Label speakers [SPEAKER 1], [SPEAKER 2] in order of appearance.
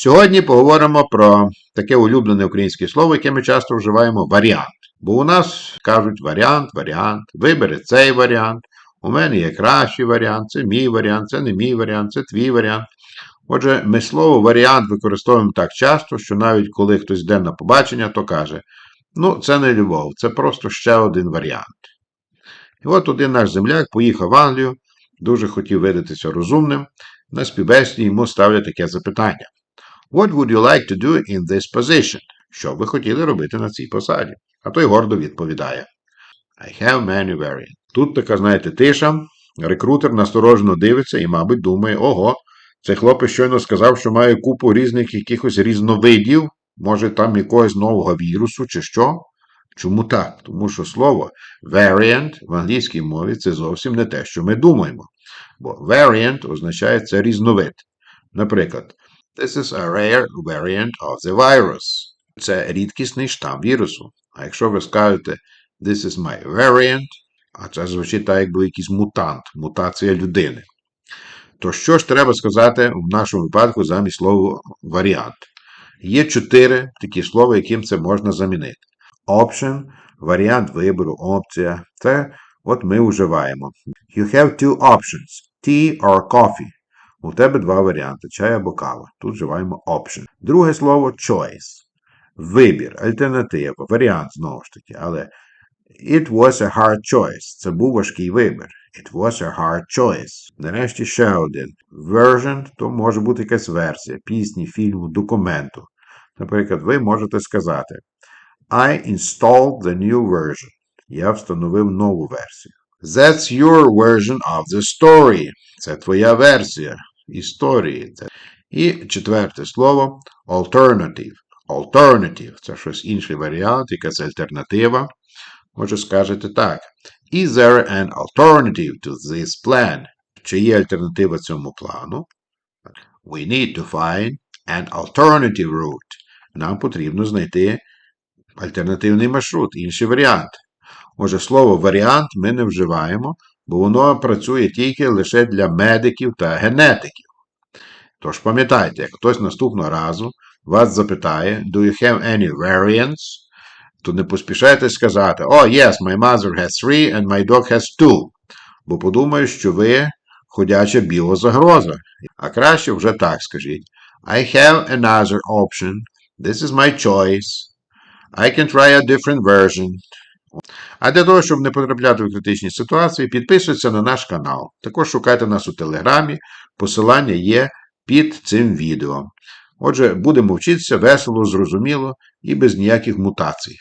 [SPEAKER 1] Сьогодні поговоримо про таке улюблене українське слово, яке ми часто вживаємо варіант. Бо у нас кажуть варіант, варіант, вибери цей варіант. У мене є кращий варіант, це мій варіант, це не мій варіант, це твій варіант. Отже, ми слово варіант використовуємо так часто, що навіть коли хтось йде на побачення, то каже: ну, це не любов, це просто ще один варіант. І от один наш земляк поїхав в Англію, дуже хотів видатися розумним. На співбесіді йому ставлять таке запитання. What would you like to do in this position? Що ви хотіли робити на цій посаді? А той гордо відповідає. I have many variants. Тут така, знаєте, тиша. Рекрутер насторожено дивиться і, мабуть, думає, ого, цей хлопець щойно сказав, що має купу різних якихось різновидів, може там якогось нового вірусу чи що. Чому так? Тому що слово variant в англійській мові це зовсім не те, що ми думаємо. Бо variant означає це різновид. Наприклад, This is a rare variant of the virus. Це рідкісний штам вірусу. А якщо ви скажете This is my variant, а це звучить так, якби якийсь мутант, мутація людини. То що ж треба сказати в нашому випадку замість слова варіант? Є чотири такі слова, яким це можна замінити. Option, варіант вибору, опція. Це от ми вживаємо. You have two options: tea or coffee. У тебе два варіанти чай або кава. Тут вживаємо option. Друге слово choice. Вибір, альтернатива, варіант знову ж таки. Але it was a hard choice. Це був важкий вибір. It was a hard choice. Нарешті ще один. Version то може бути якась версія пісні, фільму, документу. Наприклад, ви можете сказати I installed the new version. Я встановив нову версію. That's your version of the story. Це твоя версія історії. І четверте слово alternative. Alternative це щось інший варіант, якась альтернатива. Може, скажете так. Is there an alternative to this plan? Чи є альтернатива цьому плану? We need to find an alternative route. Нам потрібно знайти альтернативний маршрут, інший варіант. Отже, слово варіант ми не вживаємо, бо воно працює тільки лише для медиків та генетиків. Тож пам'ятайте, як хтось наступного разу вас запитає, do you have any variants? То не поспішайте сказати, oh, yes, my mother has three and my dog has two. Бо подумаю, що ви ходяча біозагроза. А краще вже так скажіть. I have another option. This is my choice. I can try a different version. А для того, щоб не потрапляти в критичні ситуації, підписуйтесь на наш канал. Також шукайте нас у Телеграмі. Посилання є під цим відео. Отже, будемо вчитися весело, зрозуміло і без ніяких мутацій.